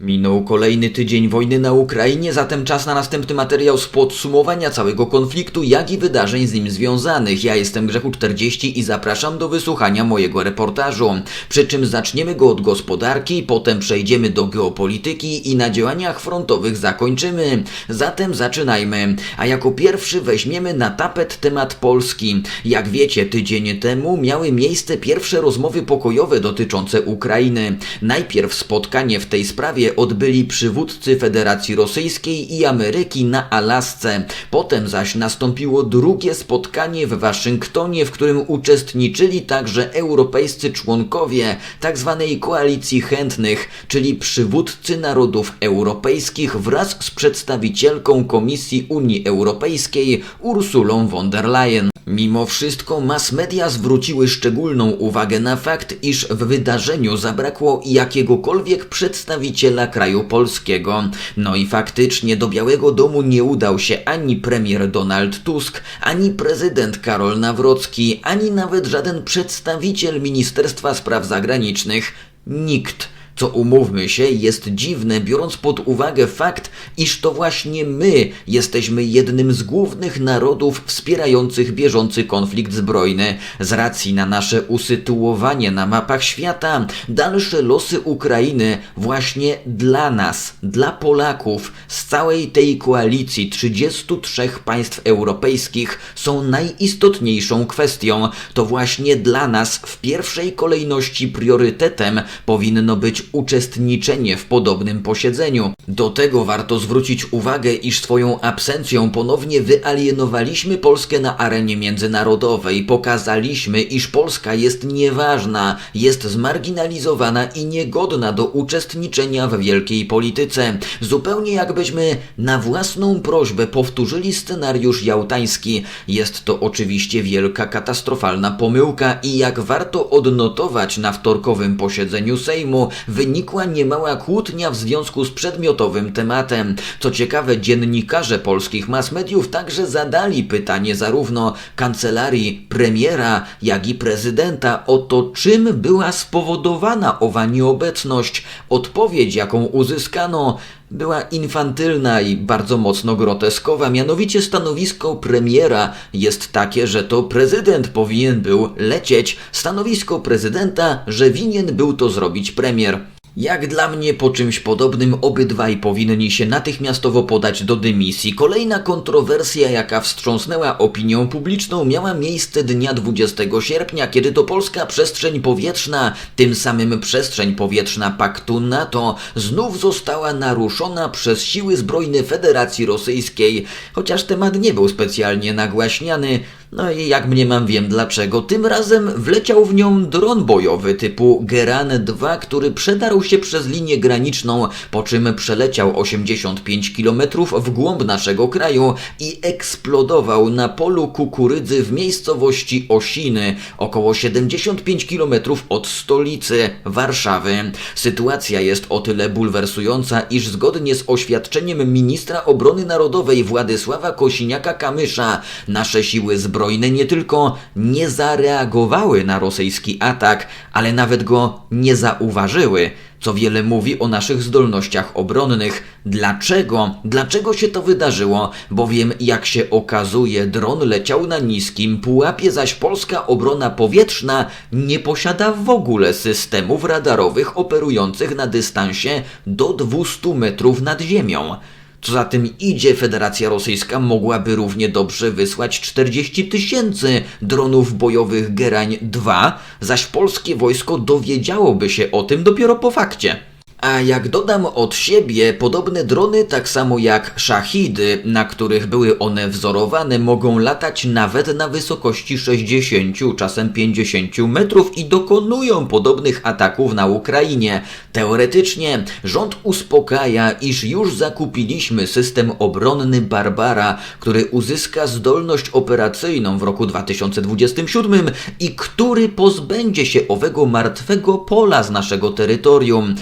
Minął kolejny tydzień wojny na Ukrainie, zatem czas na następny materiał z podsumowania całego konfliktu, jak i wydarzeń z nim związanych. Ja jestem Grzechu 40 i zapraszam do wysłuchania mojego reportażu. Przy czym zaczniemy go od gospodarki, potem przejdziemy do geopolityki i na działaniach frontowych zakończymy. Zatem zaczynajmy. A jako pierwszy weźmiemy na tapet temat Polski. Jak wiecie, tydzień temu miały miejsce pierwsze rozmowy pokojowe dotyczące Ukrainy. Najpierw spotkanie w tej sprawie odbyli przywódcy Federacji Rosyjskiej i Ameryki na Alasce. Potem zaś nastąpiło drugie spotkanie w Waszyngtonie, w którym uczestniczyli także europejscy członkowie tzw. koalicji chętnych, czyli przywódcy narodów europejskich wraz z przedstawicielką Komisji Unii Europejskiej Ursulą von der Leyen. Mimo wszystko mass media zwróciły szczególną uwagę na fakt, iż w wydarzeniu zabrakło jakiegokolwiek przedstawiciela kraju polskiego. No i faktycznie do Białego Domu nie udał się ani premier Donald Tusk, ani prezydent Karol Nawrocki, ani nawet żaden przedstawiciel Ministerstwa Spraw Zagranicznych. Nikt. Co umówmy się, jest dziwne, biorąc pod uwagę fakt, iż to właśnie my jesteśmy jednym z głównych narodów wspierających bieżący konflikt zbrojny. Z racji na nasze usytuowanie na mapach świata, dalsze losy Ukrainy właśnie dla nas, dla Polaków, z całej tej koalicji 33 państw europejskich są najistotniejszą kwestią. To właśnie dla nas w pierwszej kolejności priorytetem powinno być uczestniczenie w podobnym posiedzeniu. Do tego warto zwrócić uwagę, iż swoją absencją ponownie wyalienowaliśmy Polskę na arenie międzynarodowej. Pokazaliśmy, iż Polska jest nieważna, jest zmarginalizowana i niegodna do uczestniczenia w wielkiej polityce. Zupełnie jakbyśmy na własną prośbę powtórzyli scenariusz jałtański. Jest to oczywiście wielka katastrofalna pomyłka i jak warto odnotować na wtorkowym posiedzeniu Sejmu, wynikła niemała kłótnia w związku z przedmiotowym tematem. Co ciekawe, dziennikarze polskich mass mediów także zadali pytanie zarówno kancelarii premiera, jak i prezydenta o to, czym była spowodowana owa nieobecność. Odpowiedź, jaką uzyskano, była infantylna i bardzo mocno groteskowa, mianowicie stanowisko premiera jest takie, że to prezydent powinien był lecieć, stanowisko prezydenta, że winien był to zrobić premier. Jak dla mnie po czymś podobnym obydwaj powinni się natychmiastowo podać do dymisji. Kolejna kontrowersja, jaka wstrząsnęła opinią publiczną, miała miejsce dnia 20 sierpnia, kiedy to polska przestrzeń powietrzna, tym samym przestrzeń powietrzna paktu NATO, znów została naruszona przez siły zbrojne Federacji Rosyjskiej. Chociaż temat nie był specjalnie nagłaśniany, no i jak mniemam wiem dlaczego. Tym razem wleciał w nią dron bojowy typu Geran 2, który przedarł się przez linię graniczną, po czym przeleciał 85 km w głąb naszego kraju i eksplodował na polu kukurydzy w miejscowości Osiny, około 75 km od stolicy Warszawy. Sytuacja jest o tyle bulwersująca, iż zgodnie z oświadczeniem ministra obrony narodowej Władysława Kosiniaka-Kamysza nasze siły zbrojne zbrojne nie tylko nie zareagowały na rosyjski atak, ale nawet go nie zauważyły, co wiele mówi o naszych zdolnościach obronnych. Dlaczego? Dlaczego się to wydarzyło? Bowiem, jak się okazuje, dron leciał na niskim pułapie, zaś polska obrona powietrzna nie posiada w ogóle systemów radarowych operujących na dystansie do 200 metrów nad ziemią. Co za tym idzie, Federacja Rosyjska mogłaby równie dobrze wysłać 40 tysięcy dronów bojowych Gerań 2, zaś polskie wojsko dowiedziałoby się o tym dopiero po fakcie. A jak dodam od siebie, podobne drony, tak samo jak szahidy, na których były one wzorowane, mogą latać nawet na wysokości 60, czasem 50 metrów i dokonują podobnych ataków na Ukrainie. Teoretycznie rząd uspokaja, iż już zakupiliśmy system obronny Barbara, który uzyska zdolność operacyjną w roku 2027 i który pozbędzie się owego martwego pola z naszego terytorium.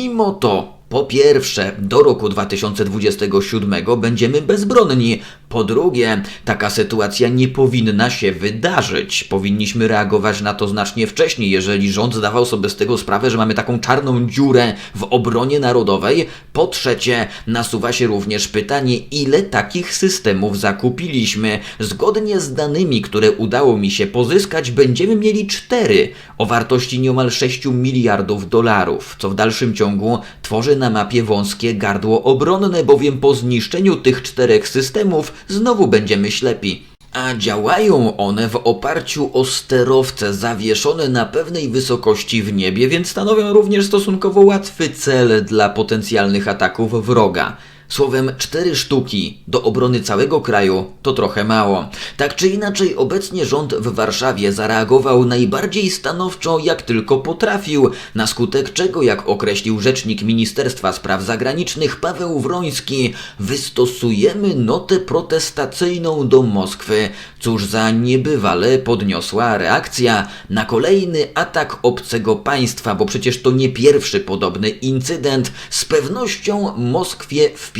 Mimo to, po pierwsze, do roku 2027 będziemy bezbronni. Po drugie, taka sytuacja nie powinna się wydarzyć. Powinniśmy reagować na to znacznie wcześniej, jeżeli rząd zdawał sobie z tego sprawę, że mamy taką czarną dziurę w obronie narodowej. Po trzecie, nasuwa się również pytanie, ile takich systemów zakupiliśmy. Zgodnie z danymi, które udało mi się pozyskać, będziemy mieli cztery o wartości nieomal 6 miliardów dolarów, co w dalszym ciągu tworzy na mapie wąskie gardło obronne, bowiem po zniszczeniu tych czterech systemów znowu będziemy ślepi. A działają one w oparciu o sterowce zawieszone na pewnej wysokości w niebie, więc stanowią również stosunkowo łatwy cel dla potencjalnych ataków wroga. Słowem, cztery sztuki do obrony całego kraju to trochę mało. Tak czy inaczej, obecnie rząd w Warszawie zareagował najbardziej stanowczo, jak tylko potrafił, na skutek czego, jak określił rzecznik Ministerstwa Spraw Zagranicznych Paweł Wroński, wystosujemy notę protestacyjną do Moskwy. Cóż za niebywale podniosła reakcja na kolejny atak obcego państwa, bo przecież to nie pierwszy podobny incydent. Z pewnością Moskwie w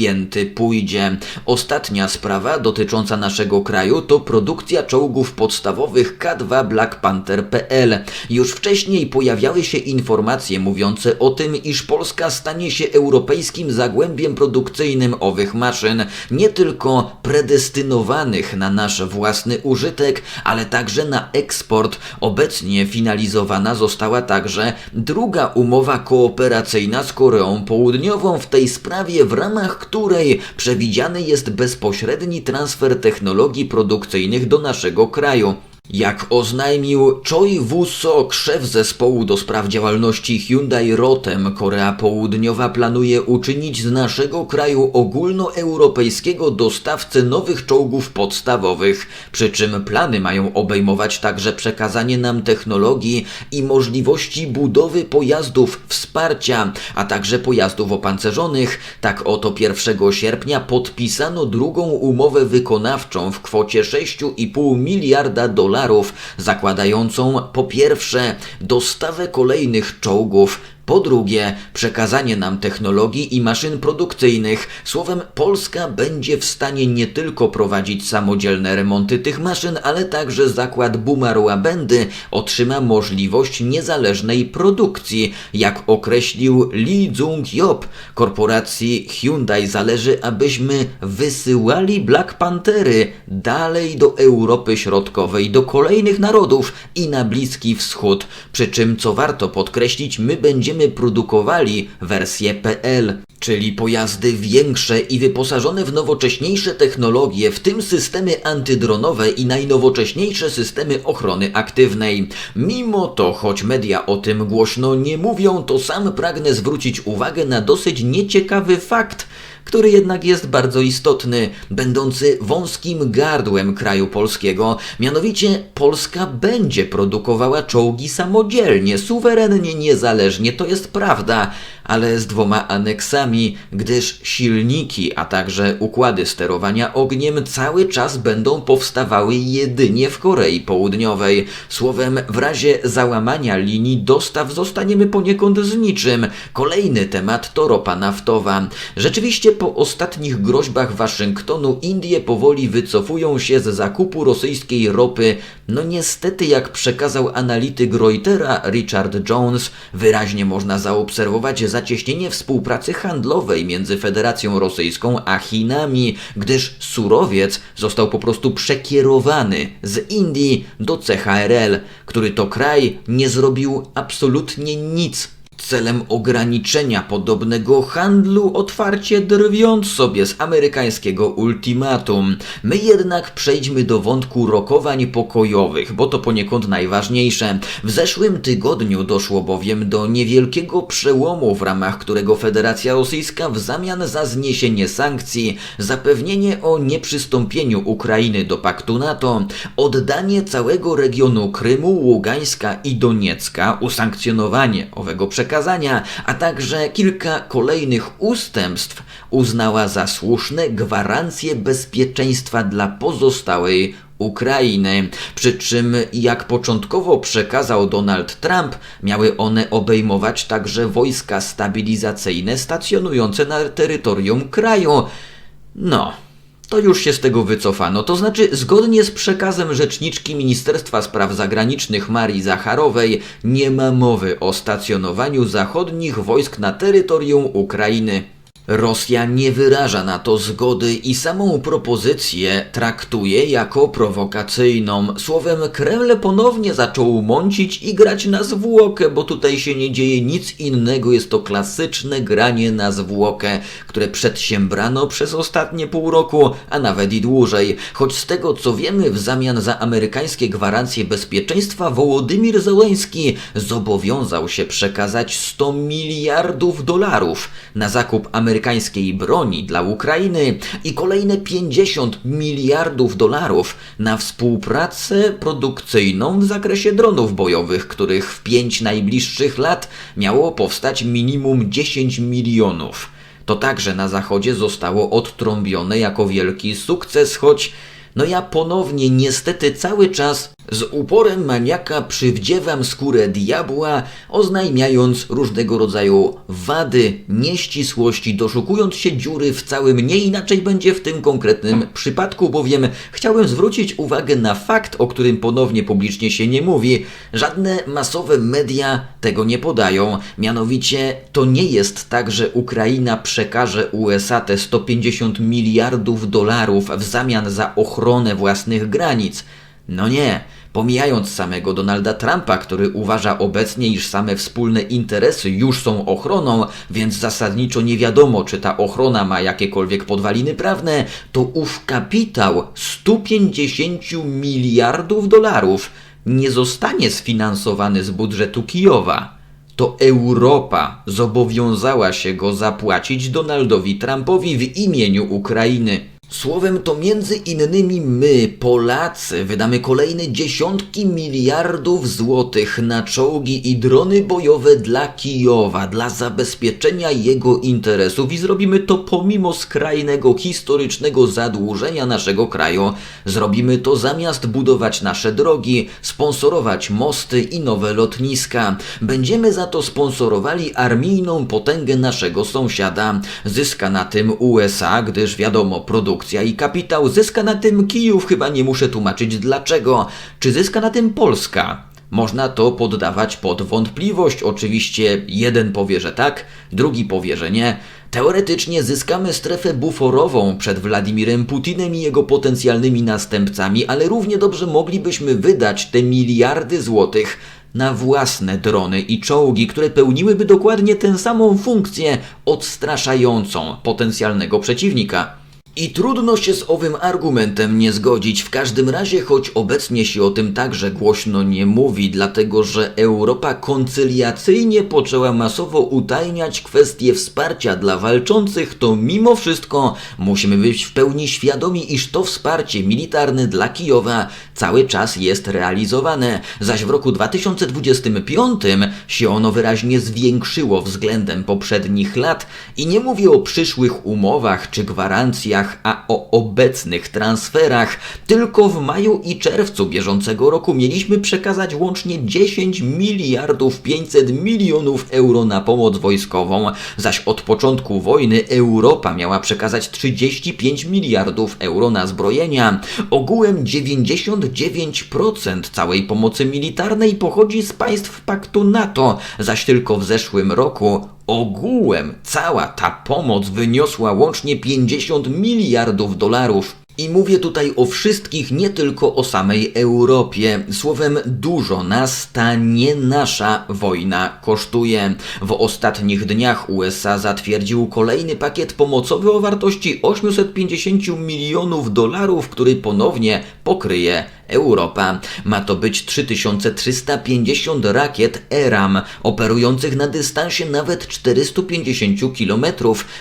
pójdzie. Ostatnia sprawa dotycząca naszego kraju to produkcja czołgów podstawowych K2 Black Panther.pl. Już wcześniej pojawiały się informacje mówiące o tym, iż Polska stanie się europejskim zagłębiem produkcyjnym owych maszyn, nie tylko predestynowanych na nasz własny użytek, ale także na eksport. Obecnie finalizowana została także druga umowa kooperacyjna z Koreą Południową w tej sprawie, w ramach której przewidziany jest bezpośredni transfer technologii produkcyjnych do naszego kraju. Jak oznajmił Choi Woo-sok, szef zespołu do spraw działalności Hyundai Rotem, Korea Południowa planuje uczynić z naszego kraju ogólnoeuropejskiego dostawcę nowych czołgów podstawowych, przy czym plany mają obejmować także przekazanie nam technologii i możliwości budowy pojazdów wsparcia, a także pojazdów opancerzonych. Tak oto 1 sierpnia podpisano drugą umowę wykonawczą w kwocie 6,5 miliarda dolarów dolarów, zakładającą po pierwsze dostawę kolejnych czołgów, po drugie, przekazanie nam technologii i maszyn produkcyjnych. Słowem, Polska będzie w stanie nie tylko prowadzić samodzielne remonty tych maszyn, ale także zakład Bumarła Bendy otrzyma możliwość niezależnej produkcji. Jak określił Lee Jung-yop, korporacji Hyundai zależy, abyśmy wysyłali Black Panthery dalej do Europy Środkowej, do kolejnych narodów i na Bliski Wschód. Przy czym, co warto podkreślić, my będziemy będziemy produkowali wersję PL, czyli pojazdy większe i wyposażone w nowocześniejsze technologie, w tym systemy antydronowe i najnowocześniejsze systemy ochrony aktywnej. Mimo to, choć media o tym głośno nie mówią, to sam pragnę zwrócić uwagę na dosyć nieciekawy fakt, który jednak jest bardzo istotny, będący wąskim gardłem kraju polskiego. Mianowicie Polska będzie produkowała czołgi samodzielnie, suwerennie, niezależnie, to jest prawda, ale z dwoma aneksami, gdyż silniki, a także układy sterowania ogniem cały czas będą powstawały jedynie w Korei Południowej. Słowem, w razie załamania linii dostaw zostaniemy poniekąd z niczym. Kolejny temat to ropa naftowa. Rzeczywiście po ostatnich groźbach Waszyngtonu Indie powoli wycofują się z zakupu rosyjskiej ropy. No niestety, jak przekazał analityk Reutera Richard Jones, wyraźnie można zaobserwować zacieśnienie współpracy handlowej między Federacją Rosyjską a Chinami, gdyż surowiec został po prostu przekierowany z Indii do CHRL, który to kraj nie zrobił absolutnie nic celem ograniczenia podobnego handlu, otwarcie drwiąc sobie z amerykańskiego ultimatum. My jednak przejdźmy do wątku rokowań pokojowych, bo to poniekąd najważniejsze. W zeszłym tygodniu doszło bowiem do niewielkiego przełomu, w ramach którego Federacja Rosyjska w zamian za zniesienie sankcji, zapewnienie o nieprzystąpieniu Ukrainy do paktu NATO, oddanie całego regionu Krymu, Ługańska i Doniecka, usankcjonowanie owego przekazu, przekazania, a także kilka kolejnych ustępstw uznała za słuszne gwarancje bezpieczeństwa dla pozostałej Ukrainy. Przy czym, jak początkowo przekazał Donald Trump, miały one obejmować także wojska stabilizacyjne stacjonujące na terytorium kraju. No, to już się z tego wycofano. To znaczy, zgodnie z przekazem rzeczniczki Ministerstwa Spraw Zagranicznych Marii Zacharowej, nie ma mowy o stacjonowaniu zachodnich wojsk na terytorium Ukrainy. Rosja nie wyraża na to zgody i samą propozycję traktuje jako prowokacyjną. Słowem, Kreml ponownie zaczął mącić i grać na zwłokę, bo tutaj się nie dzieje nic innego. Jest to klasyczne granie na zwłokę, które przedsiębrano przez ostatnie pół roku, a nawet i dłużej. Choć z tego co wiemy, w zamian za amerykańskie gwarancje bezpieczeństwa Wołodymir Zełenski zobowiązał się przekazać 100 miliardów dolarów na zakup amerykańskiej broni dla Ukrainy i kolejne 50 miliardów dolarów na współpracę produkcyjną w zakresie dronów bojowych, których w pięć najbliższych lat miało powstać minimum 10 milionów. To także na Zachodzie zostało odtrąbione jako wielki sukces, choć no ja ponownie niestety cały czas z uporem maniaka przywdziewam skórę diabła, oznajmiając różnego rodzaju wady, nieścisłości, doszukując się dziury w całym. Nie inaczej będzie w tym konkretnym przypadku, bowiem chciałem zwrócić uwagę na fakt, o którym ponownie publicznie się nie mówi. Żadne masowe media tego nie podają. Mianowicie to nie jest tak, że Ukraina przekaże USA te 150 miliardów dolarów w zamian za ochronę własnych granic. No nie. Pomijając samego Donalda Trumpa, który uważa obecnie, iż same wspólne interesy już są ochroną, więc zasadniczo nie wiadomo, czy ta ochrona ma jakiekolwiek podwaliny prawne, to ów kapitał 150 miliardów dolarów nie zostanie sfinansowany z budżetu Kijowa. To Europa zobowiązała się go zapłacić Donaldowi Trumpowi w imieniu Ukrainy. Słowem to między innymi my, Polacy, wydamy kolejne dziesiątki miliardów złotych na czołgi i drony bojowe dla Kijowa, dla zabezpieczenia jego interesów i zrobimy to pomimo skrajnego historycznego zadłużenia naszego kraju. Zrobimy to zamiast budować nasze drogi, sponsorować mosty i nowe lotniska. Będziemy za to sponsorowali armijną potęgę naszego sąsiada. Zyska na tym USA, gdyż wiadomo, produkcja i kapitał, zyska na tym Kijów, chyba nie muszę tłumaczyć dlaczego. Czy zyska na tym Polska? Można to poddawać pod wątpliwość. Oczywiście jeden powie, że tak, drugi powie, że nie. Teoretycznie zyskamy strefę buforową przed Władimirem Putinem i jego potencjalnymi następcami, ale równie dobrze moglibyśmy wydać te miliardy złotych na własne drony i czołgi, które pełniłyby dokładnie tę samą funkcję odstraszającą potencjalnego przeciwnika. I trudno się z owym argumentem nie zgodzić. W każdym razie, choć obecnie się o tym także głośno nie mówi, dlatego że Europa koncyliacyjnie poczęła masowo utajniać kwestie wsparcia dla walczących, to mimo wszystko musimy być w pełni świadomi, iż to wsparcie militarne dla Kijowa cały czas jest realizowane, zaś w roku 2025 się ono wyraźnie zwiększyło względem poprzednich lat i nie mówię o przyszłych umowach czy gwarancjach, a o obecnych transferach. Tylko w maju i czerwcu bieżącego roku mieliśmy przekazać łącznie 10 miliardów 500 milionów euro na pomoc wojskową, zaś od początku wojny Europa miała przekazać 35 miliardów euro na zbrojenia. Ogółem 99% całej pomocy militarnej pochodzi z państw paktu NATO, zaś tylko w zeszłym roku Ogółem cała ta pomoc wyniosła łącznie 50 miliardów dolarów. I mówię tutaj o wszystkich, nie tylko o samej Europie. Słowem, dużo nas ta nie nasza wojna kosztuje. W ostatnich dniach USA zatwierdził kolejny pakiet pomocowy o wartości 850 milionów dolarów, który ponownie pokryje Europa. Ma to być 3350 rakiet ERAM, operujących na dystansie nawet 450 km.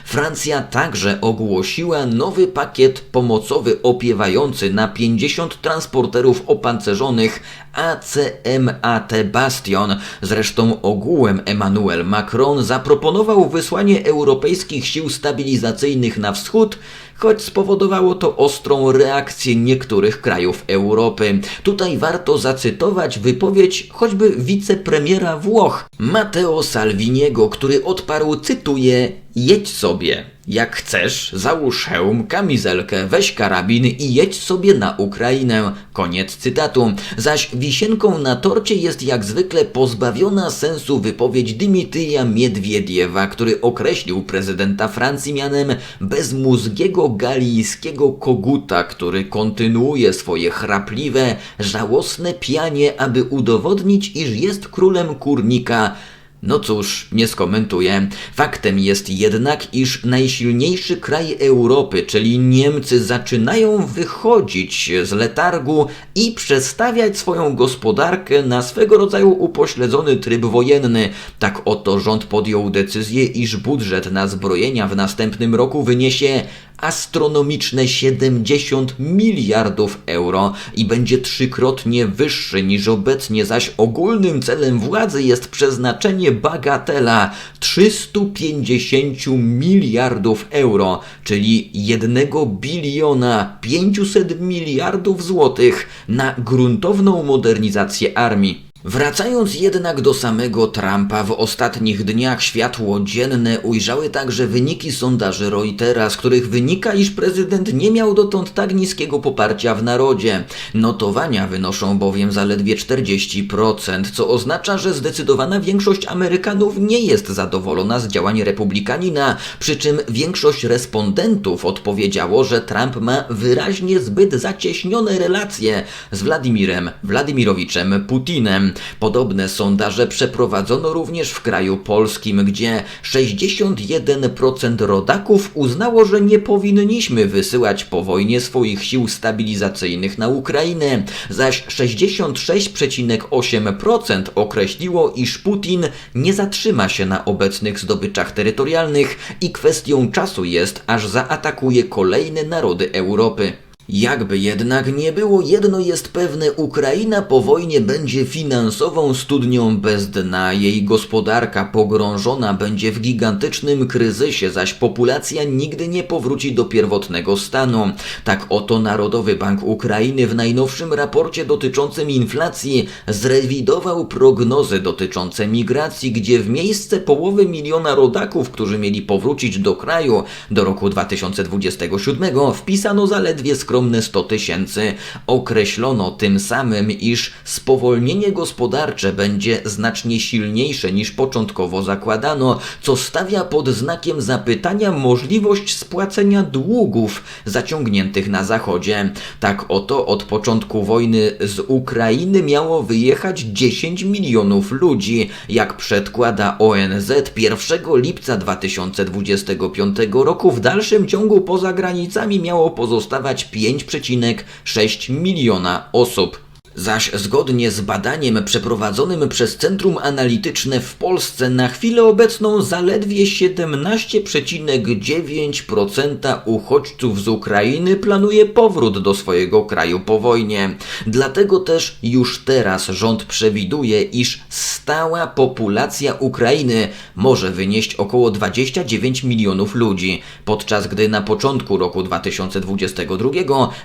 Francja także ogłosiła nowy pakiet pomocowy opiewający na 50 transporterów opancerzonych ACMAT Bastion. Zresztą ogółem Emmanuel Macron zaproponował wysłanie europejskich sił stabilizacyjnych na wschód, choć spowodowało to ostrą reakcję niektórych krajów Europy. Tutaj warto zacytować wypowiedź choćby wicepremiera Włoch, Matteo Salviniego, który odparł, cytuję, jedź sobie. Jak chcesz, załóż hełm, kamizelkę, weź karabin i jedź sobie na Ukrainę. Koniec cytatu. Zaś wisienką na torcie jest jak zwykle pozbawiona sensu wypowiedź Dmitrija Miedwiediewa, który określił prezydenta Francji mianem bezmózgiego galijskiego koguta, który kontynuuje swoje chrapliwe, żałosne pianie, aby udowodnić, iż jest królem kurnika. No cóż, nie skomentuję. Faktem jest jednak, iż najsilniejszy kraj Europy, czyli Niemcy, zaczynają wychodzić z letargu i przestawiać swoją gospodarkę na swego rodzaju upośledzony tryb wojenny. Tak oto rząd podjął decyzję, iż budżet na zbrojenia w następnym roku wyniesie astronomiczne 70 miliardów euro i będzie trzykrotnie wyższy niż obecnie, zaś ogólnym celem władzy jest przeznaczenie bagatela 350 miliardów euro, czyli 1 biliona 500 miliardów złotych na gruntowną modernizację armii. Wracając jednak do samego Trumpa, w ostatnich dniach światło dzienne ujrzały także wyniki sondaży Reutera, z których wynika, iż prezydent nie miał dotąd tak niskiego poparcia w narodzie. Notowania wynoszą bowiem zaledwie 40%, co oznacza, że zdecydowana większość Amerykanów nie jest zadowolona z działań republikanina, przy czym większość respondentów odpowiedziało, że Trump ma wyraźnie zbyt zacieśnione relacje z Władimirem Władimirowiczem Putinem. Podobne sondaże przeprowadzono również w kraju polskim, gdzie 61% rodaków uznało, że nie powinniśmy wysyłać po wojnie swoich sił stabilizacyjnych na Ukrainę, zaś 66,8% określiło, iż Putin nie zatrzyma się na obecnych zdobyczach terytorialnych i kwestią czasu jest, aż zaatakuje kolejne narody Europy. Jakby jednak nie było, jedno jest pewne, Ukraina po wojnie będzie finansową studnią bez dna, jej gospodarka pogrążona będzie w gigantycznym kryzysie, zaś populacja nigdy nie powróci do pierwotnego stanu. Tak oto Narodowy Bank Ukrainy w najnowszym raporcie dotyczącym inflacji zrewidował prognozy dotyczące migracji, gdzie w miejsce połowy miliona rodaków, którzy mieli powrócić do kraju do roku 2027 wpisano zaledwie skromnie ogromne 100 tysięcy. Określono tym samym, iż spowolnienie gospodarcze będzie znacznie silniejsze niż początkowo zakładano, co stawia pod znakiem zapytania możliwość spłacenia długów zaciągniętych na Zachodzie. Tak oto od początku wojny z Ukrainy miało wyjechać 10 milionów ludzi. Jak przedkłada ONZ 1 lipca 2025 roku w dalszym ciągu poza granicami miało pozostawać 5 5,6 miliona osób. Zaś zgodnie z badaniem przeprowadzonym przez Centrum Analityczne w Polsce na chwilę obecną zaledwie 17,9% uchodźców z Ukrainy planuje powrót do swojego kraju po wojnie. Dlatego też już teraz rząd przewiduje, iż stała populacja Ukrainy może wynieść około 29 milionów ludzi, podczas gdy na początku roku 2022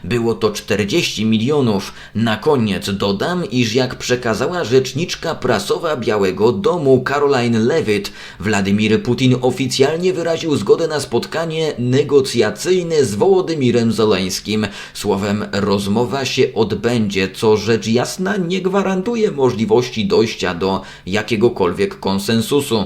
było to 40 milionów. Na koniec dodam, iż jak przekazała rzeczniczka prasowa Białego Domu Caroline Levitt, Władimir Putin oficjalnie wyraził zgodę na spotkanie negocjacyjne z Wołodymirem Zeleńskim. Słowem, rozmowa się odbędzie, co rzecz jasna nie gwarantuje możliwości dojścia do jakiegokolwiek konsensusu.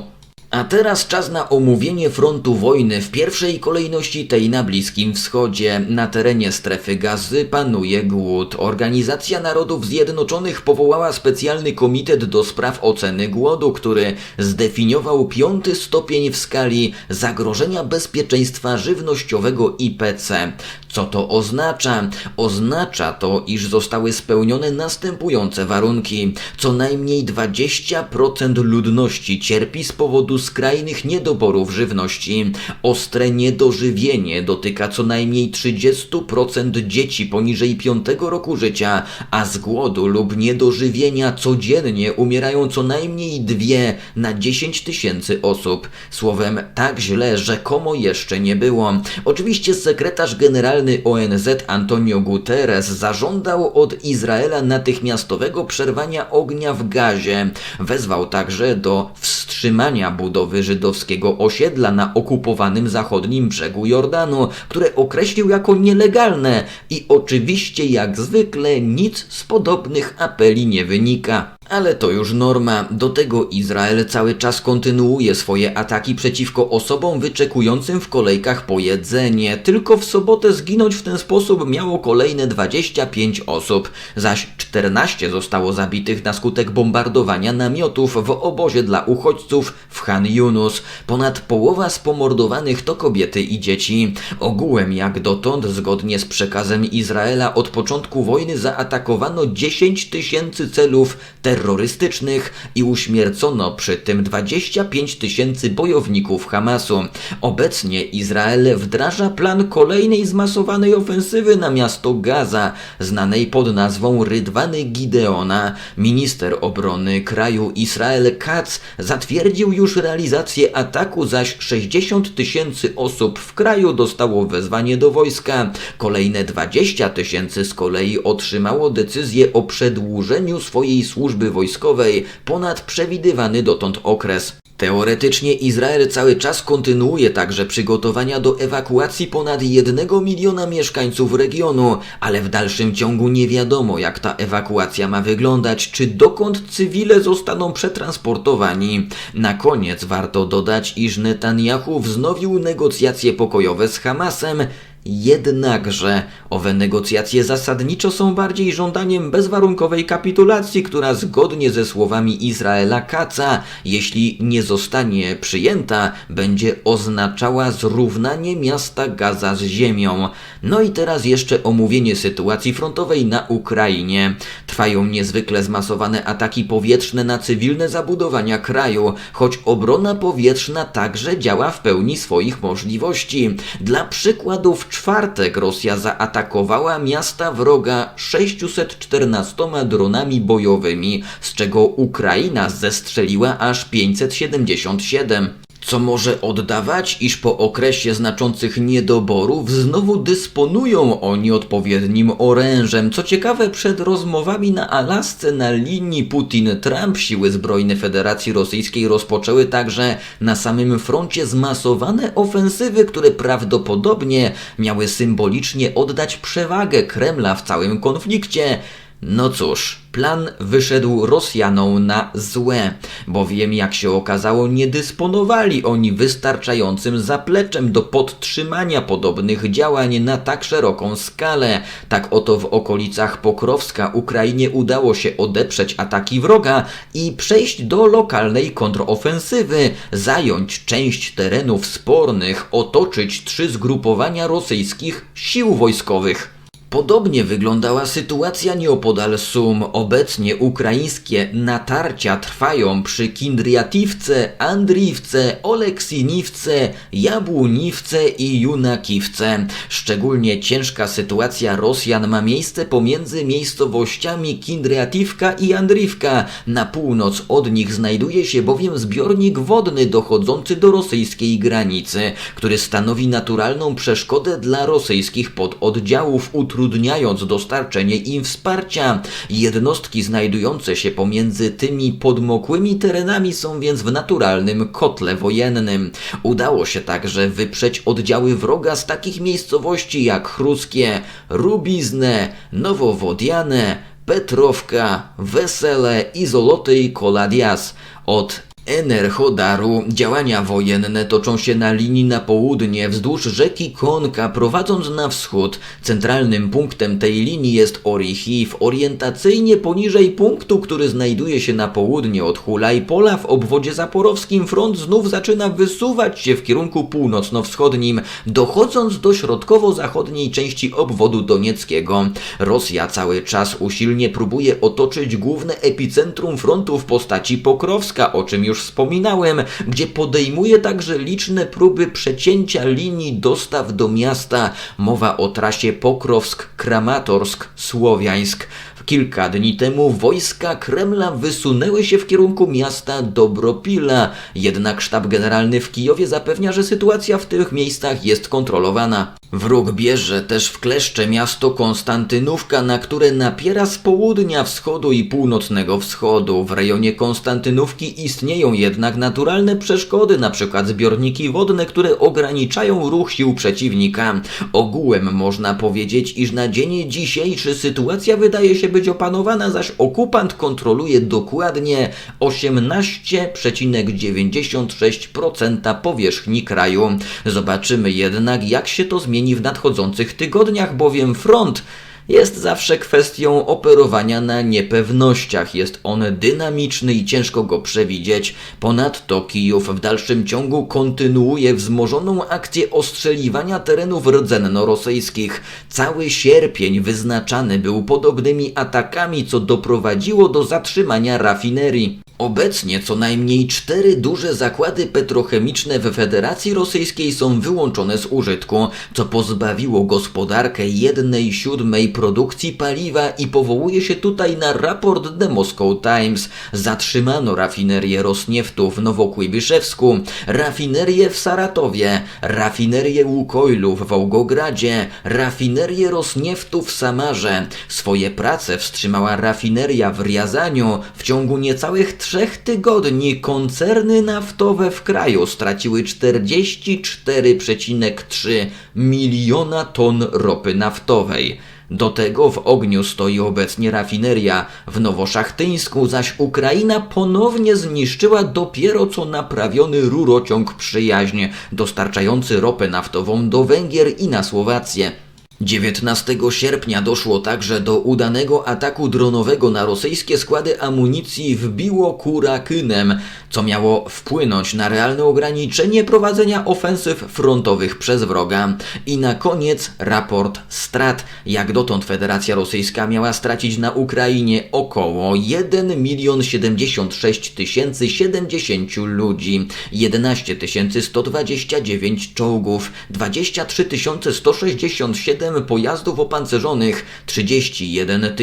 A teraz czas na omówienie frontu wojny, w pierwszej kolejności tej na Bliskim Wschodzie. Na terenie strefy gazy panuje głód. Organizacja Narodów Zjednoczonych powołała specjalny komitet do spraw oceny głodu, który zdefiniował piąty stopień w skali zagrożenia bezpieczeństwa żywnościowego IPC. Co to oznacza? Oznacza to, iż zostały spełnione następujące warunki. Co najmniej 20% ludności cierpi z powodu skrajnych niedoborów żywności. Ostre niedożywienie dotyka co najmniej 30% dzieci poniżej 5 roku życia, a z głodu lub niedożywienia codziennie umierają co najmniej dwie na 10 tysięcy osób. Słowem, tak źle rzekomo jeszcze nie było. Oczywiście sekretarz generalny Generalny ONZ Antonio Guterres zażądał od Izraela natychmiastowego przerwania ognia w Gazie. Wezwał także do wstrzymania budowy żydowskiego osiedla na okupowanym zachodnim brzegu Jordanu, które określił jako nielegalne i oczywiście jak zwykle nic z podobnych apeli nie wynika. Ale to już norma. Do tego Izrael cały czas kontynuuje swoje ataki przeciwko osobom wyczekującym w kolejkach po jedzenie. Tylko w sobotę zginąć w ten sposób miało kolejne 25 osób, zaś 14 zostało zabitych na skutek bombardowania namiotów w obozie dla uchodźców w Han Yunus. Ponad połowa z pomordowanych to kobiety i dzieci. Ogółem jak dotąd, zgodnie z przekazem Izraela, od początku wojny zaatakowano 10 tysięcy celów terrorystycznych terrorystycznych i uśmiercono przy tym 25 tysięcy bojowników Hamasu. Obecnie Izrael wdraża plan kolejnej zmasowanej ofensywy na miasto Gaza, znanej pod nazwą Rydwany Gideona. Minister obrony kraju Israel Katz zatwierdził już realizację ataku, zaś 60 tysięcy osób w kraju dostało wezwanie do wojska. Kolejne 20 tysięcy z kolei otrzymało decyzję o przedłużeniu swojej służby wojskowej ponad przewidywany dotąd okres. Teoretycznie Izrael cały czas kontynuuje także przygotowania do ewakuacji ponad jednego miliona mieszkańców regionu, ale w dalszym ciągu nie wiadomo jak ta ewakuacja ma wyglądać, czy dokąd cywile zostaną przetransportowani. Na koniec warto dodać, iż Netanyahu wznowił negocjacje pokojowe z Hamasem, Jednakże owe negocjacje zasadniczo są bardziej żądaniem bezwarunkowej kapitulacji, która zgodnie ze słowami Izraela Kaca, jeśli nie zostanie przyjęta, będzie oznaczała zrównanie miasta Gaza z ziemią. No i teraz jeszcze omówienie sytuacji frontowej na Ukrainie. Trwają niezwykle zmasowane ataki powietrzne na cywilne zabudowania kraju, choć obrona powietrzna także działa w pełni swoich możliwości. Dla przykładów czwartek Rosja zaatakowała miasta wroga 614 dronami bojowymi, z czego Ukraina zestrzeliła aż 577 co może oddawać, iż po okresie znaczących niedoborów znowu dysponują oni odpowiednim orężem. Co ciekawe, przed rozmowami na Alasce na linii Putin-Trump siły zbrojne Federacji Rosyjskiej rozpoczęły także na samym froncie zmasowane ofensywy, które prawdopodobnie miały symbolicznie oddać przewagę Kremla w całym konflikcie. No cóż, plan wyszedł Rosjanom na złe, bowiem jak się okazało nie dysponowali oni wystarczającym zapleczem do podtrzymania podobnych działań na tak szeroką skalę. Tak oto w okolicach Pokrowska Ukrainie udało się odeprzeć ataki wroga i przejść do lokalnej kontrofensywy, zająć część terenów spornych, otoczyć trzy zgrupowania rosyjskich sił wojskowych. Podobnie wyglądała sytuacja nieopodal Sum. Obecnie ukraińskie natarcia trwają przy Kindriatywce, Andriwce, Oleksiniwce, Jabłoniwce i Junakiwce. Szczególnie ciężka sytuacja Rosjan ma miejsce pomiędzy miejscowościami Kindriatywka i Andriwka. Na północ od nich znajduje się bowiem zbiornik wodny dochodzący do rosyjskiej granicy, który stanowi naturalną przeszkodę dla rosyjskich pododdziałów utrudnionych utrudniając dostarczenie im wsparcia. Jednostki znajdujące się pomiędzy tymi podmokłymi terenami są więc w naturalnym kotle wojennym. Udało się także wyprzeć oddziały wroga z takich miejscowości jak Chruskie, Rubizne, Nowowodiane, Petrowka, Wesele i Zoloty Koladias. Od Enerhodaru działania wojenne toczą się na linii na południe wzdłuż rzeki Konka prowadząc na wschód. Centralnym punktem tej linii jest Orichiv, orientacyjnie poniżej punktu, który znajduje się na południe od Hulajpola w obwodzie zaporowskim front znów zaczyna wysuwać się w kierunku północno-wschodnim, dochodząc do środkowo-zachodniej części obwodu donieckiego. Rosja cały czas usilnie próbuje otoczyć główne epicentrum frontu w postaci Pokrowska, o czym już już wspominałem, gdzie podejmuje także liczne próby przecięcia linii dostaw do miasta. Mowa o trasie Pokrowsk-Kramatorsk-Słowiańsk. Kilka dni temu wojska Kremla wysunęły się w kierunku miasta Dobropila, jednak sztab generalny w Kijowie zapewnia, że sytuacja w tych miejscach jest kontrolowana. Wróg bierze też w kleszcze miasto Konstantynówka, na które napiera z południa wschodu i północnego wschodu. W rejonie Konstantynówki istnieją jednak naturalne przeszkody, np. zbiorniki wodne, które ograniczają ruch sił przeciwnika. Ogółem można powiedzieć, iż na dzień dzisiejszy sytuacja wydaje się być opanowana, zaś okupant kontroluje dokładnie 18,96% powierzchni kraju. Zobaczymy jednak, jak się to zmieni w nadchodzących tygodniach, bowiem front jest zawsze kwestią operowania na niepewnościach. Jest on dynamiczny i ciężko go przewidzieć. Ponadto Kijów w dalszym ciągu kontynuuje wzmożoną akcję ostrzeliwania terenów rdzenno-rosyjskich. Cały sierpień wyznaczany był podobnymi atakami, co doprowadziło do zatrzymania rafinerii. Obecnie co najmniej cztery duże zakłady petrochemiczne w Federacji Rosyjskiej są wyłączone z użytku, co pozbawiło gospodarkę jednej siódmej produkcji paliwa i powołuje się tutaj na raport The Moscow Times. Zatrzymano rafinerię Rosnieftu w Nowokujbyszewsku, rafinerię w Saratowie, rafinerię Łukoilu w Wołgogradzie, rafinerię Rosnieftu w Samarze. Swoje prace wstrzymała rafineria w Riazaniu. W ciągu niecałych trzech tygodni koncerny naftowe w kraju straciły 44,3 miliona ton ropy naftowej. Do tego w ogniu stoi obecnie rafineria w Nowoszachtyńsku, zaś Ukraina ponownie zniszczyła dopiero co naprawiony rurociąg przyjaźnie, dostarczający ropę naftową do Węgier i na Słowację. 19 sierpnia doszło także do udanego ataku dronowego na rosyjskie składy amunicji w Biłokurakynem, co miało wpłynąć na realne ograniczenie prowadzenia ofensyw frontowych przez wroga. I na koniec raport strat. Jak dotąd Federacja Rosyjska miała stracić na Ukrainie około 1 milion 76 tysięcy 70 ludzi, 11 129 czołgów, 23 167 pojazdów opancerzonych, 31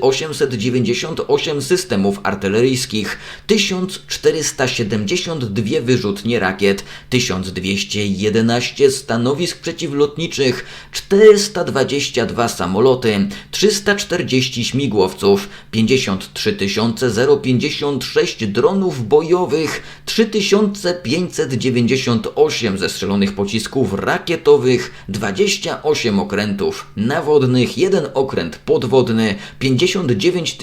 898 systemów artyleryjskich, 1472 wyrzutnie rakiet, 1211 stanowisk przeciwlotniczych, 422 samoloty, 340 śmigłowców, 53 056 dronów bojowych, 3598 zestrzelonych pocisków rakietowych, 28 okrętów okrętów nawodnych, jeden okręt podwodny, 59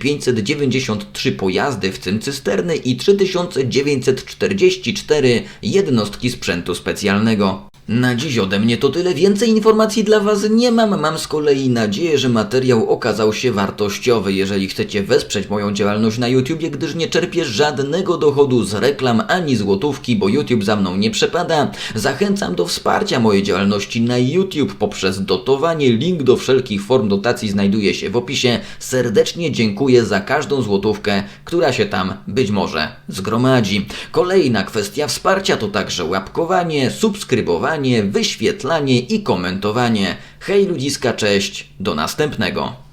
593 pojazdy, w tym cysterny i 3944 jednostki sprzętu specjalnego. Na dziś ode mnie to tyle. Więcej informacji dla Was nie mam. Mam z kolei nadzieję, że materiał okazał się wartościowy. Jeżeli chcecie wesprzeć moją działalność na YouTubie, gdyż nie czerpię żadnego dochodu z reklam ani złotówki, bo YouTube za mną nie przepada, zachęcam do wsparcia mojej działalności na YouTube poprzez dotowanie. Link do wszelkich form dotacji znajduje się w opisie. Serdecznie dziękuję za każdą złotówkę, która się tam być może zgromadzi. Kolejna kwestia wsparcia to także łapkowanie, subskrybowanie wyświetlanie i komentowanie. Hej ludziska, cześć, do następnego.